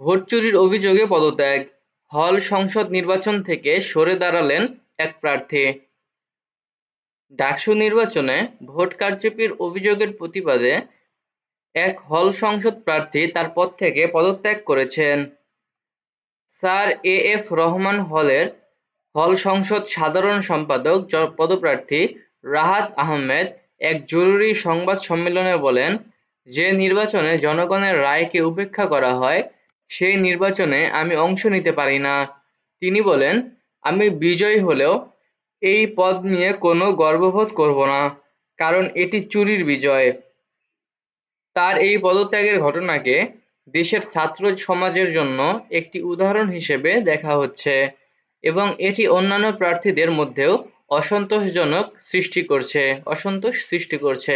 Vote চুরির অভিযোগে পদত্যাগ, হল সংসদ নির্বাচন থেকে সরে দাঁড়ালেন এক প্রার্থী। ডাকসু নির্বাচনে ভোট কারচুপির অভিযোগের প্রতিবাদে এক হল সংসদ প্রার্থী তার পদ থেকে পদত্যাগ করেছেন। স্যার এ এফ রহমান হলের হল সংসদ সাধারণ সম্পাদক পদপ্রার্থী রাহাত আহমেদ এক জরুরি সংবাদ সম্মেলনে বলেন যে নির্বাচনে জনগণের রায়কে উপেক্ষা করা হয় সেই নির্বাচনে আমি অংশ নিতে পারি না। তিনি বলেন, আমি বিজয়ী হলেও এই পদ নিয়ে কোনো গর্ববোধ করব না, কারণ এটি চুরির বিজয়। তার এই পদত্যাগের ঘটনাকে দেশের ছাত্র সমাজের জন্য একটি উদাহরণ হিসেবে দেখা হচ্ছে এবং এটি অন্যান্য প্রার্থীদের মধ্যেও অসন্তোষজনক সৃষ্টি করছে, অসন্তোষ সৃষ্টি করছে।